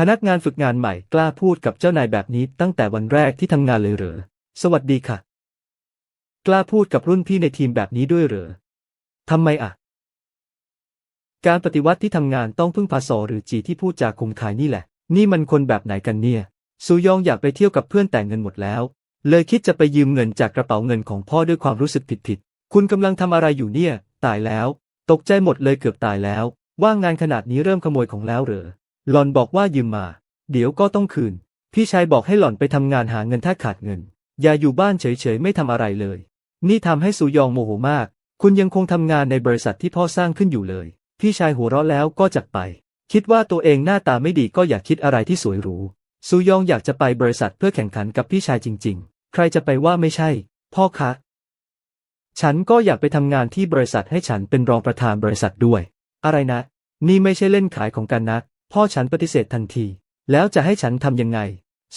พนักงานฝึกงานใหม่กล้าพูดกับเจ้านายแบบนี้ตั้งแต่วันแรกที่ทำงานเลยเหรอ สวัสดีค่ะ กล้าพูดกับรุ่นพี่ในทีมแบบนี้ด้วยเหรอทำไมอะ การปฏิวัติที่ทำงานต้องพึ่งพาสอหรือจีที่พูดจาคมคายนี่แหละ นี่มันคนแบบไหนกันเนี่ยซูยองอยากไปเที่ยวกับเพื่อนแต่เงินหมดแล้ว เลยคิดจะไปยืมเงินจากกระเป๋าเงินของพ่อด้วยความรู้สึกผิดๆคุณกำลังทำอะไรอยู่เนี่ย ตายแล้ว ตกใจหมดเลยเกือบตายแล้ว ว่างงานขนาดนี้เริ่มขโมยของแล้วเหรอ หล่อนบอกว่ายืมมา เดี๋ยวก็ต้องคืน พี่ชายบอกให้หล่อนไปทำงานหาเงินถ้าขาดเงิน อย่าอยู่บ้านเฉยๆไม่ทำอะไรเลย นี่ทำให้ซูยองโมโหมาก คุณยังคงทำงานในบริษัทที่พ่อสร้างขึ้นอยู่เลย พี่ชายหัวเราะแล้วก็จากไป คิดว่าตัวเองหน้าตาไม่ดีก็อย่าคิดอะไรที่สวยหรูซูยองอยากจะไปบริษัทเพื่อแข่งขันกับพี่ชายจริง ๆ ใครจะไปว่าไม่ใช่ พ่อคะ ฉันก็อยากไปทำงานที่บริษัทให้ฉันเป็นรองประธานบริษัทด้วย อะไรนะ นี่ไม่ใช่เล่นขายของกันนะ พ่อฉันปฏิเสธทันที แล้วจะให้ฉันทำยังไง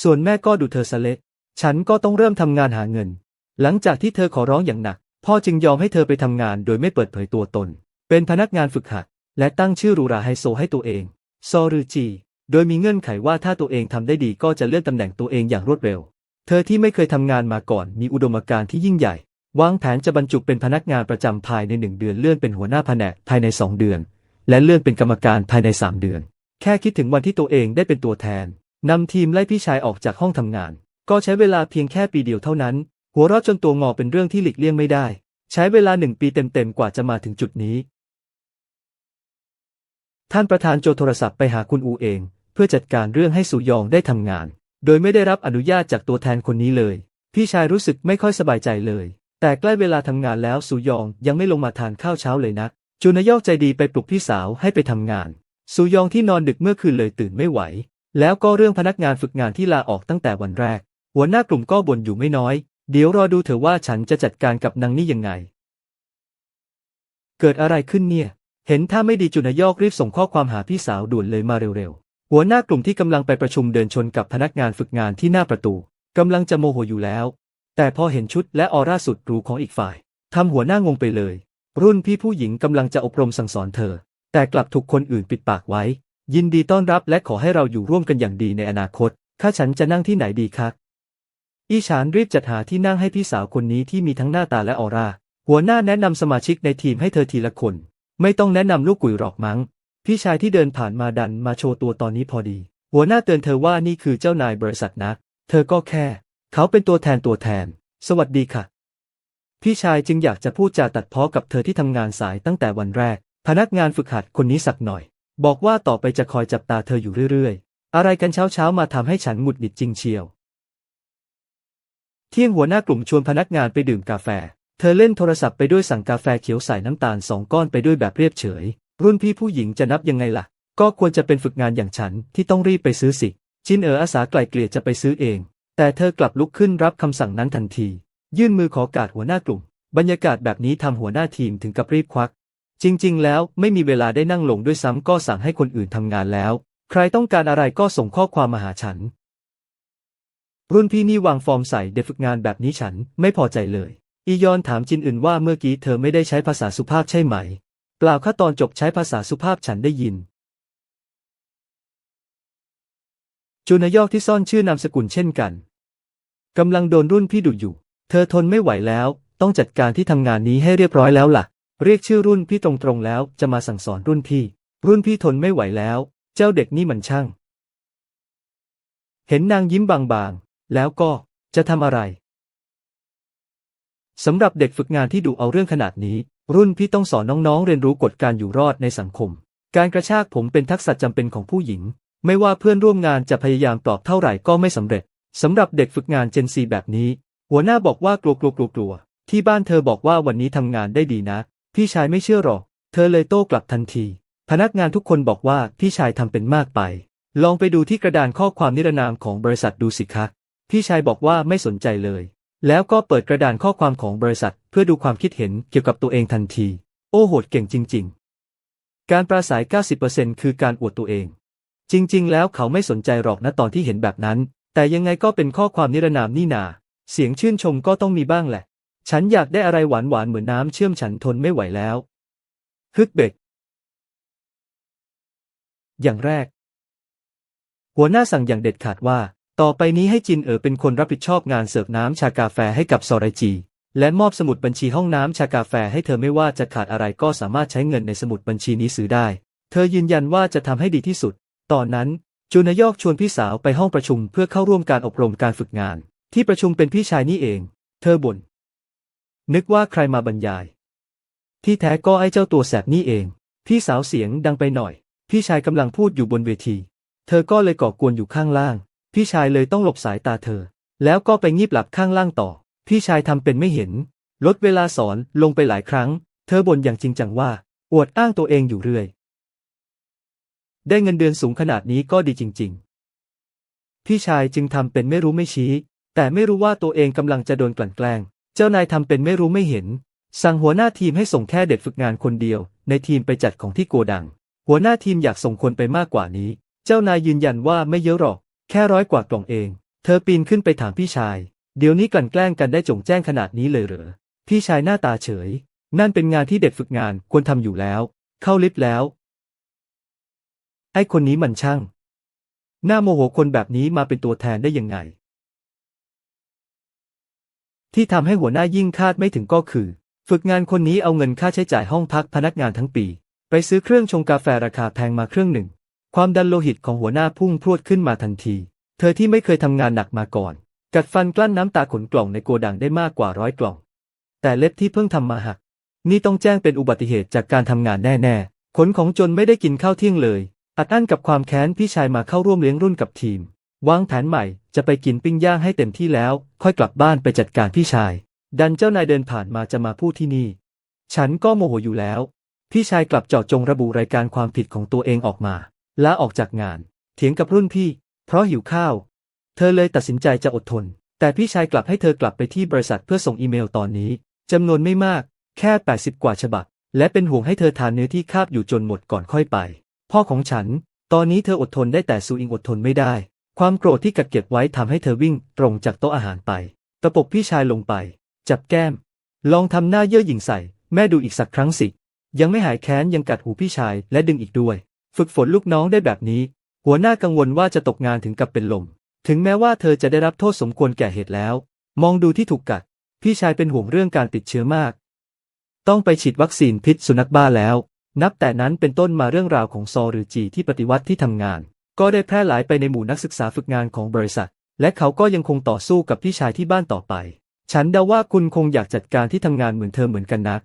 ส่วนแม่ก็ดูเธอซะเละฉันก็ต้องเริ่มทำงานหาเงิน หลังจากที่เธอขอร้องอย่างหนัก พ่อจึงยอมให้เธอไปทำงานโดยไม่เปิดเผยตัวตน เป็นพนักงานฝึกหัด และตั้งชื่อรูราไฮโซให้ตัวเอง ซอรือจี โดยมีเงื่อนไขว่าถ้าตัวเองทำได้ดีก็จะเลื่อนตำแหน่งตัวเองอย่างรวดเร็ว เธอที่ไม่เคยทำงานมาก่อนมีอุดมการณ์ที่ยิ่งใหญ่ วางแผนจะบรรจุเป็นพนักงานประจำภายในหนึ่งเดือนเลื่อนเป็นหัวหน้าแผนกภายในสองเดือน และเลื่อนเป็นกรรมการภายในสามเดือน แค่คิดถึงวันที่ตัวเองได้เป็นตัวแทนนำทีมไล่พี่ชายออกจากห้องทำงาน ก็ใช้เวลาเพียงแค่ปีเดียวเท่านั้น หัวเราะจนตัวงอเป็นเรื่องที่หลีกเลี่ยงไม่ได้ ใช้เวลาหนึ่งปีเต็มๆกว่าจะมาถึงจุดนี้ ท่านประธานโจโทรศัพท์ไปหาคุณอูเอง เพื่อจัดการเรื่องให้สุยองได้ทำงาน โดยไม่ได้รับอนุญาตจากตัวแทนคนนี้เลย พี่ชายรู้สึกไม่ค่อยสบายใจเลย แต่ใกล้เวลาทำงานแล้วสุยองยังไม่ลงมาทานข้าวเช้าเลยนักจุนยอกใจดีไปปลุกพี่สาวให้ไปทำงาน สุยองที่นอนดึกเมื่อคืนเลยตื่นไม่ไหว แล้วก็เรื่องพนักงานฝึกงานที่ลาออกตั้งแต่วันแรก หัวหน้ากลุ่มก็บ่นอยู่ไม่น้อย เดี๋ยวรอดูเถอะว่าฉันจะจัดการกับนางนี่ยังไง เกิดอะไรขึ้นเนี่ย เห็นถ้าไม่ดีจุนยอกรีบส่งข้อความหาพี่สาวด่วนเลยมาเร็วๆ หัวหน้ากลุ่มที่กำลังไปประชุมเดินชนกับพนักงานฝึกงานที่หน้าประตูกำลังจะโมโหอยู่แล้ว แต่พอเห็นชุดและออร่าสุดหรูของอีกฝ่ายทำหัวหน้างงไปเลย รุ่นพี่ผู้หญิงกำลังจะอบรมสั่งสอนเธอ แต่กลับถูกคนอื่นปิดปากไว้ ยินดีต้อนรับและขอให้เราอยู่ร่วมกันอย่างดีในอนาคตถ้าฉันจะนั่งที่ไหนดีคะอีฉานรีบจัดหาที่นั่งให้พี่สาวคนนี้ที่มีทั้งหน้าตาและออร่า หัวหน้าแนะนำสมาชิกในทีมให้เธอทีละคน ไม่ต้องแนะนำลูกกุยหรอกมั้ง พี่ชายที่เดินผ่านมาดันมาโชว์ตัวตอนนี้พอดี หัวหน้าเตือนเธอว่านี่คือเจ้านายบริษัทนะ เธอก็แค่ เขาเป็นตัวแทนตัวแทน สวัสดีค่ะ พี่ชายจึงอยากจะพูดจาตัดพ้อกับเธอที่ทำงานสายตั้งแต่วันแรก พนักงานฝึกหัดคนนี้สักหน่อย บอกว่าต่อไปจะคอยจับตาเธออยู่เรื่อยๆ อะไรกันเช้าๆมาทำให้ฉันหงุดหงิดจริงเชียว เที่ยงหัวหน้ากลุ่มชวนพนักงานไปดื่มกาแฟ เธอเล่นโทรศัพท์ไปด้วยสั่งกาแฟเขียวใส่น้ำตาลสองก้อนไปด้วยแบบเรียบเฉย รุ่นพี่ผู้หญิงจะนับยังไงล่ะ ก็ควรจะเป็นฝึกงานอย่างฉันที่ต้องรีบไปซื้อสิจินเอ๋ออาสาไกล่เกลี่ยจะไปซื้อเอง แต่เธอกลับลุกขึ้นรับคำสั่งนั้นทันที ยื่นมือขอกาดหัวหน้ากลุ่ม บรรยากาศแบบนี้ทำหัวหน้าทีมถึงกับรีบควัก จริง ๆ แล้วไม่มีเวลาได้นั่งลงด้วยซ้ำก็สั่งให้คนอื่นทำงานแล้ว ใครต้องการอะไรก็ส่งข้อความมาหาฉัน รุ่นพี่นี่วางฟอร์มใส่เด็กฝึกงานแบบนี้ฉันไม่พอใจเลย อียอนถามจินอื่นว่าเมื่อกี้เธอไม่ได้ใช้ภาษาสุภาพใช่ไหมเปล่าค่ะตอนจบใช้ภาษาสุภาพฉันได้ยิน จุนยอกที่ซ่อนชื่อนามสกุลเช่นกันกำลังโดนรุ่นพี่ดุอยู่ เธอทนไม่ไหวแล้ว ต้องจัดการที่ทำงานนี้ให้เรียบร้อยแล้วล่ะ เรียกชื่อรุ่นพี่ตรงๆแล้วจะมาสั่งสอนรุ่นพี่ รุ่นพี่ทนไม่ไหวแล้ว เจ้าเด็กนี่มันช่าง เห็นนางยิ้มบางๆ แล้วก็จะทำอะไรสำหรับเด็กฝึกงานที่ดุเอาเรื่องขนาดนี้ รุ่นพี่ต้องสอนน้องๆ เรียนรู้กฎการอยู่รอดในสังคม การกระชากผมเป็นทักษะจำเป็นของผู้หญิง ไม่ว่าเพื่อนร่วมงานจะพยายามปลอบเท่าไหร่ก็ไม่สำเร็จสำหรับเด็กฝึกงานเจนซีแบบนี้ หัวหน้าบอกว่ากลัวกลัวกลัวกลัวที่บ้านเธอบอกว่าวันนี้ทำงานได้ดีนะ พี่ชายไม่เชื่อหรอก เธอเลยโต้กลับทันที พนักงานทุกคนบอกว่าพี่ชายทำเป็นมากไป ลองไปดูที่กระดานข้อความนิรนามของบริษัทดูสิคะ พี่ชายบอกว่าไม่สนใจเลย แล้วก็เปิดกระดานข้อความของบริษัท เพื่อดูความคิดเห็นเกี่ยวกับตัวเองทันที โอ้โหดเก่งจริง ๆ การปราศัย 90%คือการอวดตัวเอง จริง ๆ แล้วเขาไม่สนใจหรอกนะตอนที่เห็นแบบนั้น แต่ยังไงก็เป็นข้อความนิรนามนี่นา เสียงชื่นชมก็ต้องมีบ้างแหละ ฉันอยากได้อะไรหวานๆเหมือนน้ำเชื่อมฉันทนไม่ไหวแล้ว ฮึกเบก อย่างแรก หัวหน้าสั่งอย่างเด็ดขาดว่า ต่อไปนี้ให้จินเอ๋อเป็นคนรับผิดชอบงานเสิร์ฟน้ำชากาแฟให้กับซอรจี และมอบสมุดบัญชีห้องน้ำชากาแฟให้เธอไม่ว่าจะขาดอะไรก็สามารถใช้เงินในสมุดบัญชีนี้ซื้อได้ เธอยืนยันว่าจะทำให้ดีที่สุด ตอนนั้นจูนยอกชวนพี่สาวไปห้องประชุมเพื่อเข้าร่วมการอบรมการฝึกงาน ที่ประชุมเป็นพี่ชายนี่เอง เธอบ่น นึกว่าใครมาบรรยาย ที่แท้ก็ไอ้เจ้าตัวแสบนี่เอง พี่สาวเสียงดังไปหน่อย พี่ชายกำลังพูดอยู่บนเวที เธอก็เลยก่อกวนอยู่ข้างล่าง พี่ชายเลยต้องหลบสายตาเธอ แล้วก็ไปงีบหลับข้างล่างต่อ พี่ชายทำเป็นไม่เห็น ลดเวลาสอนลงไปหลายครั้ง เธอบ่นอย่างจริงจังว่า อวดอ้างตัวเองอยู่เรื่อย ได้เงินเดือนสูงขนาดนี้ก็ดีจริง ๆ พี่ชายจึงทำเป็นไม่รู้ไม่ชี้ แต่ไม่รู้ว่าตัวเองกำลังจะโดนกลั่นแกล้ง จ้านายทำเป็นไม่รู้ไม่เห็น สั่งหัวหน้าทีมให้ส่งแค่เด็กฝึกงานคนเดียว ในทีมไปจัดของที่โกดัง หัวหน้าทีมอยากส่งคนไปมากกว่านี้ เจ้านายยืนยันว่าไม่เยอะหรอก แค่ร้อยกว่ากล่องเอง เธอปีนขึ้นไปถามพี่ชาย เดี๋ยวนี้กลั่นแกล้งกันได้จงแจ้งขนาดนี้เลยเหรอ พี่ชายหน้าตาเฉย นั่นเป็นงานที่เด็กฝึกงานควรทำอยู่แล้ว เข้าลิฟต์แล้ว ไอ้คนนี้มันช่าง หน้าโมโหคนแบบนี้มาเป็นตัวแทนได้ยังไง ที่ทำให้หัวหน้ายิ่งคาดไม่ถึงก็คือ ฝึกงานคนนี้เอาเงินค่าใช้จ่ายห้องพักพนักงานทั้งปี ไปซื้อเครื่องชงกาแฟราคาแพงมาเครื่องหนึ่ง ความดันโลหิตของหัวหน้าพุ่งพรวดขึ้นมาทันที เธอที่ไม่เคยทำงานหนักมาก่อน กัดฟันกลั้นน้ำตาขนกล่องในโกดังได้มากกว่าร้อยกล่อง แต่เล็บที่เพิ่งทำมาหัก นี่ต้องแจ้งเป็นอุบัติเหตุจากการทำงานแน่ๆขนของจนไม่ได้กินข้าวเที่ยงเลย อัดอั้นกับความแค้นพี่ชายมาเข้าร่วมเลี้ยงรุ่นกับทีม วางแผนใหม่จะไปกินปิ้งย่างให้เต็มที่แล้ว ค่อยกลับบ้านไปจัดการพี่ชาย ดันเจ้านายเดินผ่านมาจะมาพูดที่นี่ ฉันก็โมโหอยู่แล้ว พี่ชายกลับเจาะจงระบุรายการความผิดของตัวเองออกมาลาออกจากงาน เถียงกับรุ่นพี่ เพราะหิวข้าว เธอเลยตัดสินใจจะอดทน แต่พี่ชายกลับให้เธอกลับไปที่บริษัทเพื่อส่งอีเมลตอนนี้จำนวนไม่มาก แค่ 80 กว่าฉบับ และเป็นห่วงให้เธอทานเนื้อที่คาบอยู่จนหมดก่อนค่อยไป พ่อของฉัน ตอนนี้เธออดทนได้แต่ซูอิงอดทนไม่ได้ ความโกรธที่กัดเก็บไว้ทำให้เธอวิ่งตรงจากโต๊ะอาหารไป ตะปบพี่ชายลงไป จับแก้ม ลองทำหน้าเย่อหยิ่งใส่ แม่ดูอีกสักครั้งสิ ยังไม่หายแค้นยังกัดหูพี่ชายและดึงอีกด้วย ฝึกฝนลูกน้องได้แบบนี้ หัวหน้ากังวลว่าจะตกงานถึงกับเป็นลม ถึงแม้ว่าเธอจะได้รับโทษสมควรแก่เหตุแล้ว มองดูที่ถูกกัด พี่ชายเป็นห่วงเรื่องการติดเชื้อมาก ต้องไปฉีดวัคซีนพิษสุนัขบ้าแล้ว นับแต่นั้นเป็นต้นมาเรื่องราวของซอหรือจีที่ปฏิวัติที่ทำงาน ก็ได้แพร่หลายไปในหมู่นักศึกษาฝึกงานของบริษัท และเขาก็ยังคงต่อสู้กับพี่ชายที่บ้านต่อไป ฉันเดาว่าคุณคงอยากจัดการที่ทำงานเหมือนเธอเหมือนกันนัก